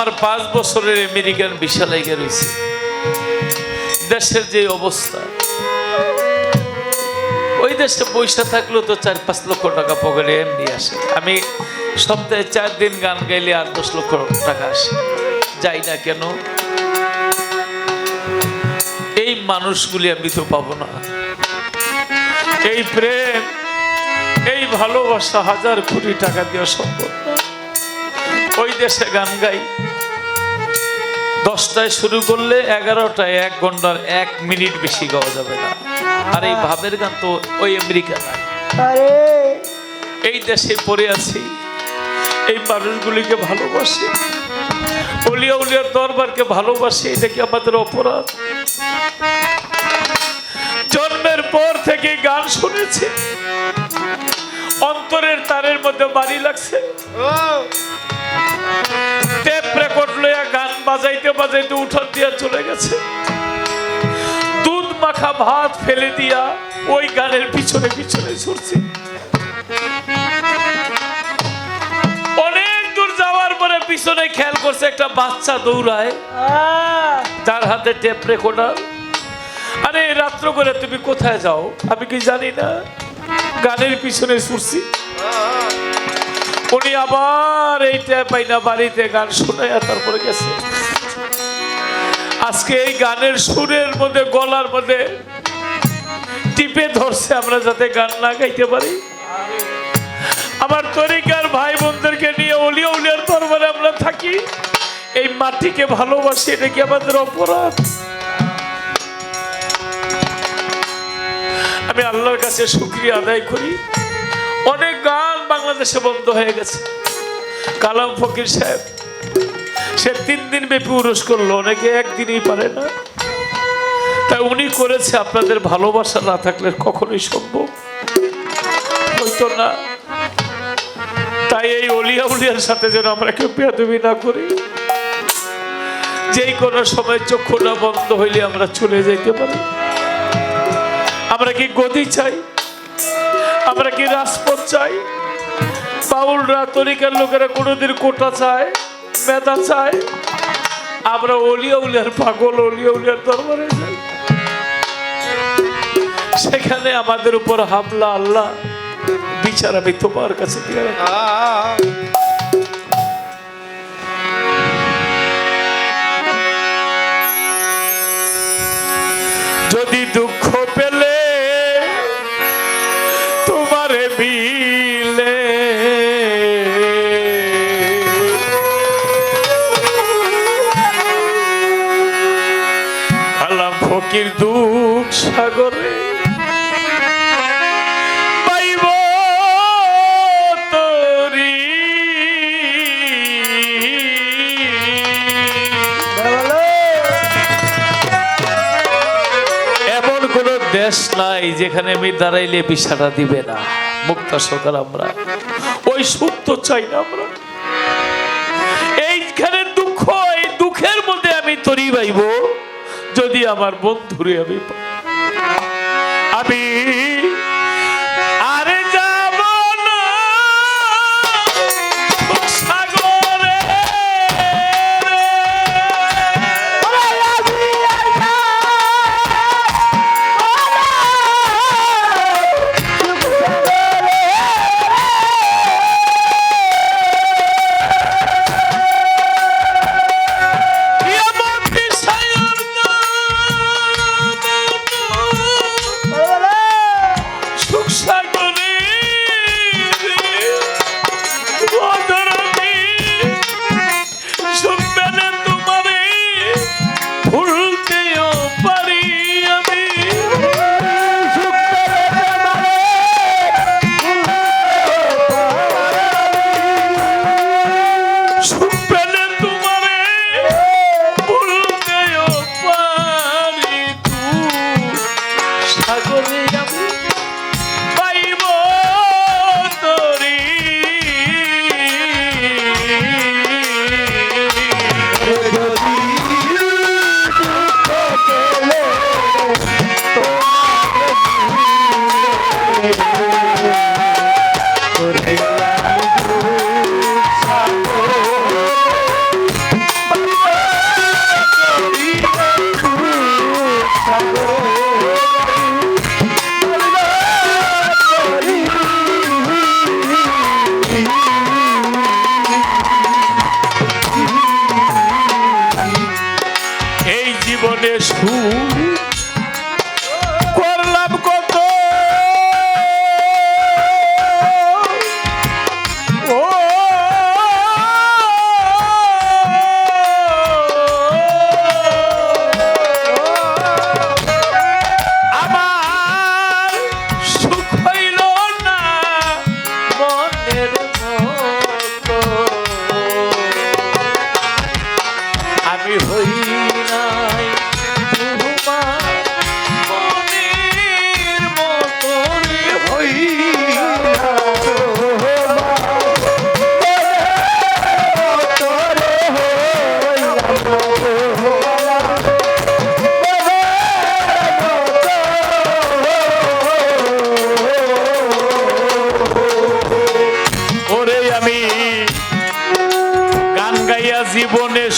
আমার পাঁচ বছরের আমেরিকান ভিসা লেগে রয়েছে। দেশের যে অবস্থা, ওই দেশে পয়সা থাকলেও তো চার পাঁচ লক্ষ টাকা পকেটে এমনি আসে। আমি সপ্তাহে চার দিন গান গাইলে আট দশ লক্ষ টাকা আসে। যাই না কেন, এই মানুষগুলি আমি তো পাবো না। এই প্রেম, এই ভালোবাসা হাজার কোটি টাকা দেওয়া সম্ভব। দেশে গান গাই। দশটায় শুরু করলে এগারোটায় এক ঘণ্টার এক মিনিট বেশি গাওয়া যাবে না। আর এই ভাবের গান তো ওই আমেরিকা এই দেশে পড়ে আছি। এই মানুষগুলিকে ভালোবাসি। অলিয়া উলিয়ার দরবারকে ভালোবাসি এটা কি আমাদের অপরাধ? জন্মের পর থেকে গান শুনেছি। অন্তরের তারের মধ্যে বাড়ি লাগছে। টেপ রেকর্ড লইয়া গান বাজাইতে বাজাইতে উঠান দিয়া চলে গেছে। দুধ মাখা ভাত ফেলে দিয়া ওই গানের পিছনে পিছনে ছুটছি। অনেক দূর যাওয়ার পরে পিছনে খেয়াল করছে একটা বাচ্চা দৌড়ায়। তার হাতে টেপ রেকর্ডার। আরে, রাত্র করে তুমি কোথায় যাও? আমি কি জানি না। গানের পিছনে ছুটছি। উনি আবার এইটা ট্যাপ আইনা বাড়িতে গান শোনাইয়া তারপরে গেছে। আজকে এই গানের সুরের মধ্যে, গলার মধ্যে টিপে ধরছে আমরা যাতে গান না গাইতে পারি। আমার তরিকার ভাই বোনদেরকে নিয়ে অলিয়া উলিয়ার দরবারে আমরা থাকি। এই মাটিকে ভালোবাসি, এটা কি আমাদের অপরাধ? আমি আল্লাহর কাছে শুক্রিয়া আদায় করি। অনেক বাংলাদেশে বন্ধ হয়ে গেছে। কালাম ফকির সাহেব, সে তিন দিন ব্যাপী উরস করল, অনেকে একদিনই পারে না। তাই উনি করেছে, আপনাদের ভালোবাসা না থাকলে কখনোই সম্ভব। হইতো না। তাই এই অলিয়া উলিয়ার সাথে যেন আমরা কেউ পেয়াদবি না করি। যেই কোনো সময় চক্ষুটা বন্ধ হইলে আমরা চলে যাইতে পারি। আমরা কি গদি চাই? আমরা কি রাজপথ চাই? বাউলরা তরিকার লোকেরা কোনোদিন কোটা চায়, মেধা চায়। আমরা অলিয়া উলিয়ার পাগল অলিয়া উলিয়ার দরবারে যাই। সেখানে আমাদের উপর হামলা, আল্লাহ। বিচার আমি তোমার কাছে দিয়ে সাগরে পাইব তরি। এমন কোন দেশ নাই যেখানে আমি দাঁড়াইলে বিষাটা দিবে না। মুক্তা সকাল আমরা। ওই সুখ তো চাই না আমরা। এইখানে দুঃখ এই দুঃখের মধ্যে আমি তরি পাইব যদি আমার বন্ধুরে আমি পাই।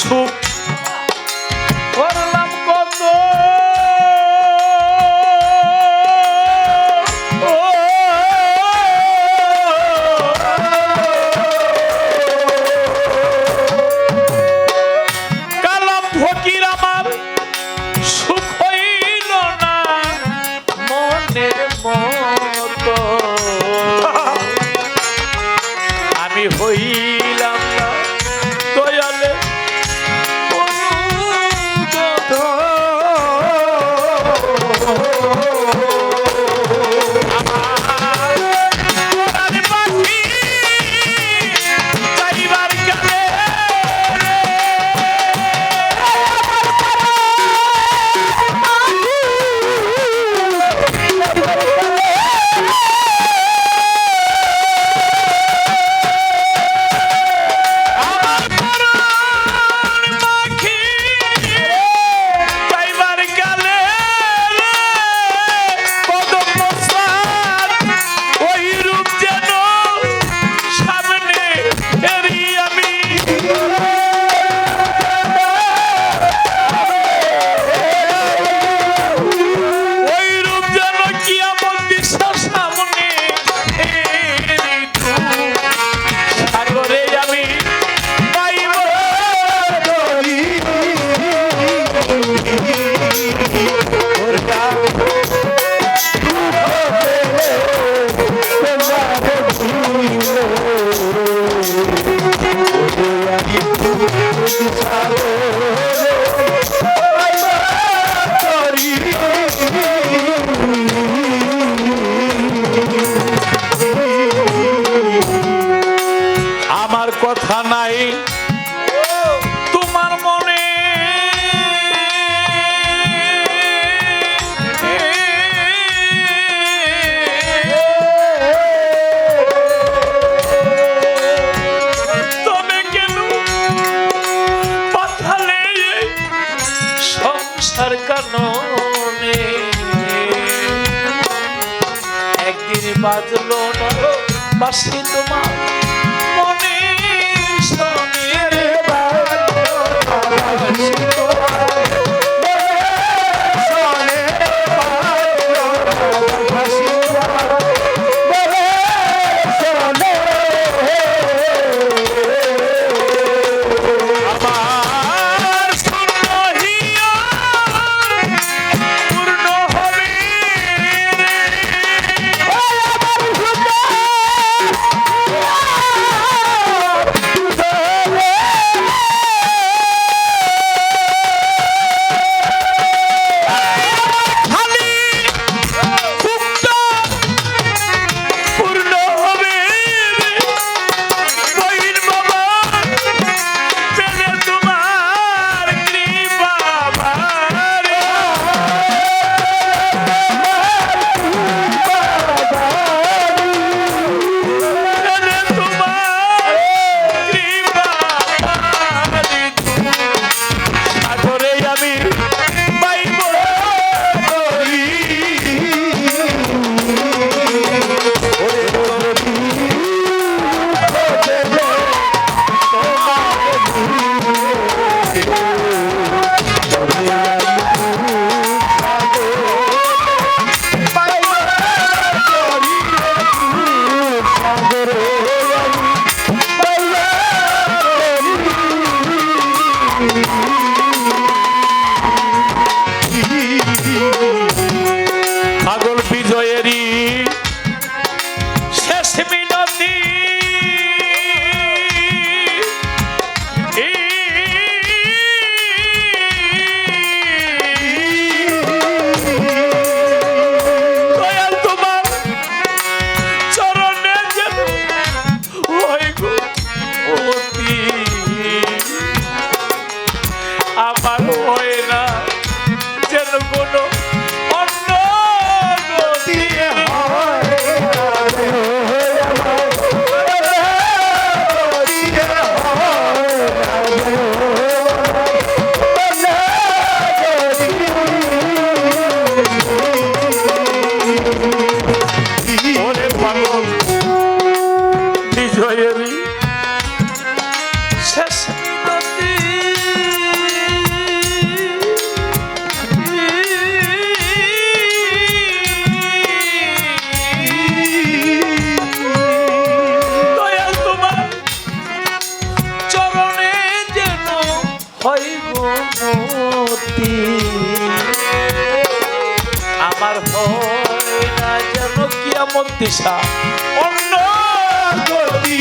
সুখ করলাম কত কালাম ফকির আমার সুখ হইল না মনের মতো। আমি হই নরহ বাসি তোমার আমার হয় না যেন কিয়ামত দিশা অন্য গতি।